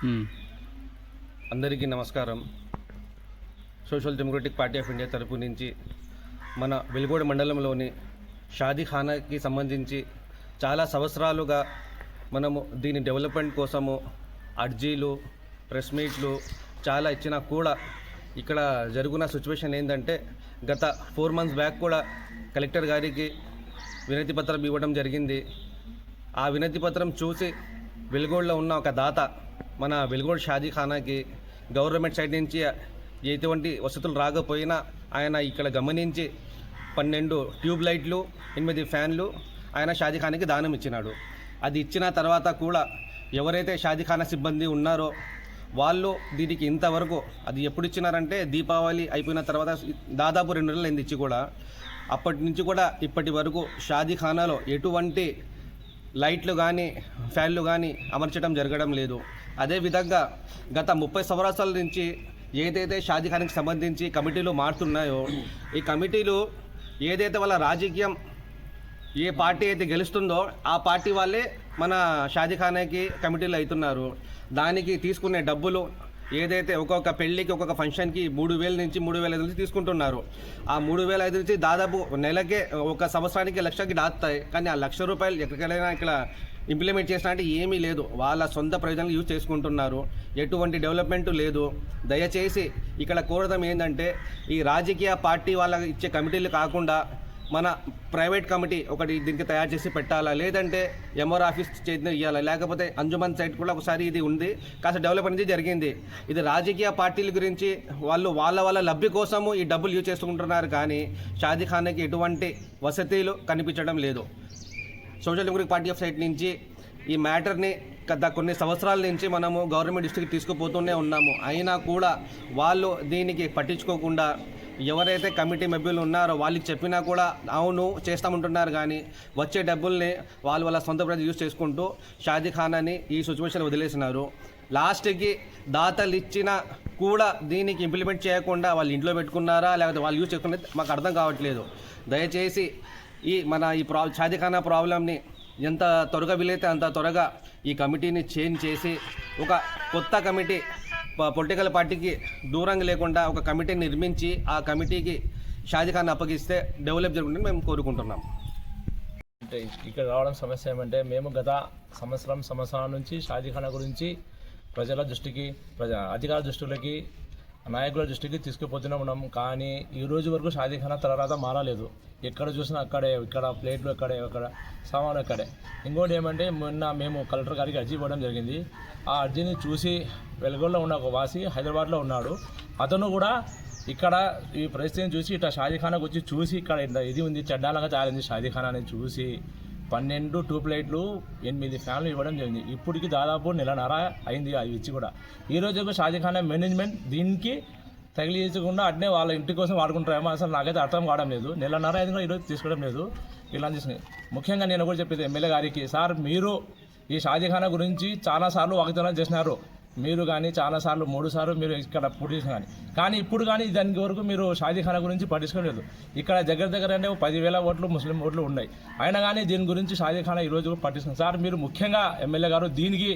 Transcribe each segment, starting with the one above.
Hmm. అందరికీ నమస్కారం. Social democratic party of India తరపు నుంచి మన వెలుగోడ మండలంలోని షాదీఖానాకి సంబంధించి చాలా సంవత్సరాలుగా మనము దీని డెవలప్మెంట్ కోసము అర్జీలు ప్రెస్ మీట్లు చాలా ఇచ్చినా కూడా ఇక్కడ జరుగున సిచ్యువేషన్ ఏంటంటే గత ఫోర్ మంత్స్ బ్యాక్ కూడా కలెక్టర్ గారికి వినతి పత్రం ఇవ్వడం జరిగింది. ఆ వినతి పత్రం చూసి వెలుగోడులో ఉన్న ఒక దాత మన వెలుగోడు షాదీఖానాకి గవర్నమెంట్ సైడ్ నుంచి ఎటువంటి వసతులు రాకపోయినా ఆయన ఇక్కడ గమనించి పన్నెండు ట్యూబ్ లైట్లు ఎనిమిది ఫ్యాన్లు ఆయన షాదీఖానాకి దానం ఇచ్చినాడు. అది ఇచ్చిన తర్వాత కూడా ఎవరైతే షాదీఖానా సిబ్బంది ఉన్నారో వాళ్ళు దీనికి ఇంతవరకు అది ఎప్పుడు ఇచ్చినారంటే దీపావళి అయిపోయిన తర్వాత దాదాపు రెండు నెలలు అయింది ఇచ్చి కూడా. అప్పటి నుంచి కూడా ఇప్పటి వరకు షాదీఖానాలో ఎటువంటి లైట్లు కానీ ఫ్యాన్లు కానీ అమర్చడం జరగడం లేదు. అదేవిధంగా గత ముప్పై సంవత్సరాల నుంచి ఏదైతే షాదీఖానాకి సంబంధించి కమిటీలు మారుతున్నాయో ఈ కమిటీలు ఏదైతే వాళ్ళ రాజకీయం ఏ పార్టీ అయితే గెలుస్తుందో ఆ పార్టీ వాళ్ళే మన షాదీఖానాకి కమిటీలు అవుతున్నారు. దానికి తీసుకునే డబ్బులు ఏదైతే ఒక్కొక్క పెళ్ళికి ఒక్కొక్క ఫంక్షన్కి మూడు వేల నుంచి మూడు వేల ఐదు నుంచి తీసుకుంటున్నారు. ఆ మూడు వేల ఐదు నుంచి దాదాపు నెలకే ఒక సంవత్సరానికి లక్షకి దాస్తాయి కానీ ఆ లక్ష రూపాయలు ఎక్కడికైనా ఇక్కడ ఇంప్లిమెంట్ చేసిన అంటే ఏమీ లేదు. వాళ్ళ సొంత ప్రయోజనాలు యూజ్ చేసుకుంటున్నారు. ఎటువంటి డెవలప్మెంట్ లేదు. దయచేసి ఇక్కడ కోరడం ఏంటంటే ఈ రాజకీయ పార్టీ వాళ్ళకి ఇచ్చే కమిటీలు కాకుండా మన ప్రైవేట్ కమిటీ ఒకటి దీనికి తయారు చేసి పెట్టాలా? లేదంటే ఎంఆర్ ఆఫీస్ చేతిని ఇవ్వాలా లేకపోతే అంజుమన్ సైట్ కూడా ఒకసారి ఇది ఉంది. కాస్త డెవలప్ అనేది జరిగింది. ఇది రాజకీయ పార్టీల గురించి వాళ్ళు వాళ్ళ వాళ్ళ లబ్ధి కోసము ఈ డబ్బులు యూజ్ చేసుకుంటున్నారు కానీ షాదీఖానాకి ఎటువంటి వసతిలు కనిపించడం లేదు. Social democratic party of side నుంచి ఈ మ్యాటర్ని గత కొన్ని సంవత్సరాల నుంచి మనము గవర్నమెంట్ దృష్టికి తీసుకుపోతూనే ఉన్నాము. అయినా కూడా వాళ్ళు దీనికి పట్టించుకోకుండా ఎవరైతే కమిటీ మెంబర్లు ఉన్నారో వాళ్ళకి చెప్పినా కూడా అవును చేస్తామంటున్నారు కానీ వచ్చే డబ్బుల్ని వాళ్ళు వాళ్ళ సొంత ప్రజలు యూజ్ చేసుకుంటూ షాదీఖానాని ఈ సిచ్యువేషన్ వదిలేసినారు. లాస్ట్కి దాతలు ఇచ్చిన కూడా దీనికి ఇంప్లిమెంట్ చేయకుండా వాళ్ళు ఇంట్లో పెట్టుకున్నారా లేకపోతే వాళ్ళు యూజ్ చేసుకున్నది మాకు అర్థం కావట్లేదు. దయచేసి ఈ మన ఈ ప్రా షాదీఖానా ప్రాబ్లమ్ని ఎంత త్వరగా వీలైతే అంత త్వరగా ఈ కమిటీని చేంజ్ చేసి ఒక కొత్త కమిటీ పొలిటికల్ పార్టీకి దూరంగా లేకుండా ఒక కమిటీని నిర్మించి ఆ కమిటీకి షాజీఖాన్ అప్పగిస్తే డెవలప్ జరుగుతుందని మేము కోరుకుంటున్నాం. అంటే ఇక్కడ రావడం సమస్య ఏమంటే మేము గత సంవత్సరం సంవత్సరాల నుంచి షాజీఖానా గురించి ప్రజల దృష్టికి ప్రజ అధికార దృష్టిలోకి నాయకుల దృష్టికి తీసుకుపోతూనే ఉన్నాం. కానీ ఈ రోజు వరకు షాజీఖానా తర్వాత మారలేదు. ఎక్కడ చూసినా అక్కడే ఇక్కడ ప్లేట్లు ఎక్కడే అక్కడ సామాను ఎక్కడే ఇంకోటి ఏమంటే మొన్న మేము కలెక్టర్ గారికి అర్జీ ఇవ్వడం జరిగింది. ఆ అర్జీని చూసి వెలుగులో ఉన్న ఒక వాసి హైదరాబాద్లో ఉన్నాడు. అతను కూడా ఇక్కడ ఈ పరిస్థితిని చూసి ఇట్లా షాజీఖానాకు వచ్చి చూసి ఇక్కడ ఇది ఉంది చెడ్డాలంగా తయారైంది షాజీఖానా అని చూసి పన్నెండు ట్యూబ్ లైట్లు ఎనిమిది ఫ్యాన్లు ఇవ్వడం జరిగింది. ఇప్పటికి దాదాపు నెలన్నర అయింది అవి ఇచ్చి కూడా. ఈ రోజు షాజీఖానా మేనేజ్మెంట్ దీనికి తగిలించకుండా అట్నే వాళ్ళ ఇంటి కోసం వాడుకుంటారేమో అసలు నాకైతే అర్థం కావడం లేదు. నెలన్నర అయింది కూడా ఈరోజు తీసుకోవడం లేదు. ఇలా తీసుకుని ముఖ్యంగా నేను కూడా చెప్పేది ఎమ్మెల్యే గారికి సార్ మీరు ఈ షాజీఖానా గురించి చాలాసార్లు వాగ్దానం చేసినారు. మీరు కానీ చాలాసార్లు మూడు సార్లు మీరు ఇక్కడ పూర్తి చేసిన కానీ. కానీ ఇప్పుడు కానీ దానికి వరకు మీరు షాజీఖానా గురించి పట్టించుకోలేదు. ఇక్కడ దగ్గర దగ్గర అంటే పదివేల ఓట్లు ముస్లిం ఓట్లు ఉన్నాయి. అయినా కానీ దీని గురించి షాజీఖానా ఈ రోజు పట్టించుకున్నారు సార్ మీరు ముఖ్యంగా ఎమ్మెల్యే గారు దీనికి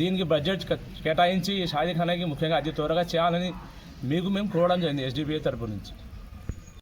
దీనికి బడ్జెట్ కేటాయించి షాజీఖానాకి ముఖ్యంగా అతి త్వరగా చేయాలని మీకు మేము కోరడం జరిగింది ఎస్డిపిఐ తరపు నుంచి.